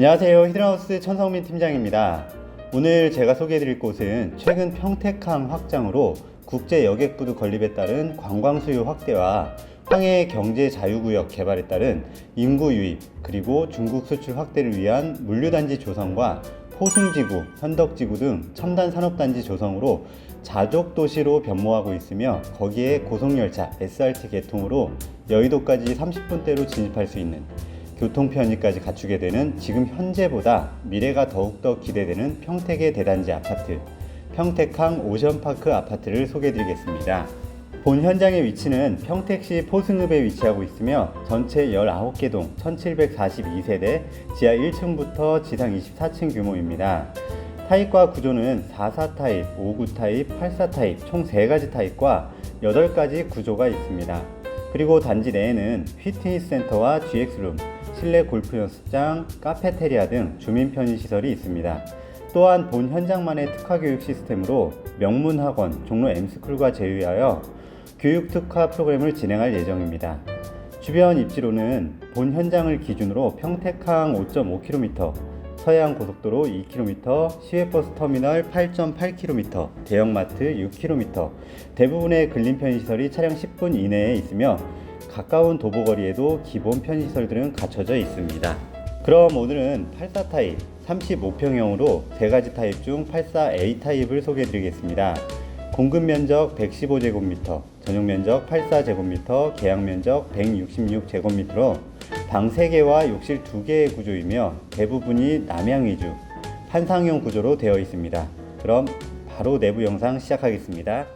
안녕하세요. 히드라우스 천성민 팀장입니다. 오늘 제가 소개해드릴 곳은 최근 평택항 확장으로 국제 여객부두 건립에 따른 관광 수요 확대와 황해 경제 자유구역 개발에 따른 인구 유입 그리고 중국 수출 확대를 위한 물류단지 조성과 포승지구, 현덕지구 등 첨단 산업단지 조성으로 자족 도시로 변모하고 있으며 거기에 고속열차 SRT 개통으로 여의도까지 30분대로 진입할 수 있는 교통 편의까지 갖추게 되는 지금 현재보다 미래가 더욱더 기대되는 평택의 대단지 아파트 평택항 오션파크 아파트를 소개해드리겠습니다. 본 현장의 위치는 평택시 포승읍에 위치하고 있으며 전체 19개 동 1742세대 지하 1층부터 지상 24층 규모입니다. 타입과 구조는 44 타입, 59 타입, 84 타입 총 3가지 타입과 8가지 구조가 있습니다. 그리고 단지 내에는 피트니스 센터와 GX룸, 실내 골프 연습장, 카페테리아 등 주민 편의 시설이 있습니다. 또한 본 현장만의 특화 교육 시스템으로 명문 학원, 종로 M스쿨과 제휴하여 교육 특화 프로그램을 진행할 예정입니다. 주변 입지로는 본 현장을 기준으로 평택항 5.5km, 서해안 고속도로 2km, 시외버스 터미널 8.8km, 대형마트 6km, 대부분의 근린 편의시설이 차량 10분 이내에 있으며 가까운 도보거리에도 기본 편의시설들은 갖춰져 있습니다. 그럼 오늘은 84 타입 35평형으로 세 가지 타입 중 84A 타입을 소개해 드리겠습니다. 공급 면적 115제곱미터, 전용 면적 84제곱미터, 계약 면적 166제곱미터로 방 3개와 욕실 2개의 구조이며 대부분이 남향 위주, 한상형 구조로 되어 있습니다. 그럼 바로 내부 영상 시작하겠습니다.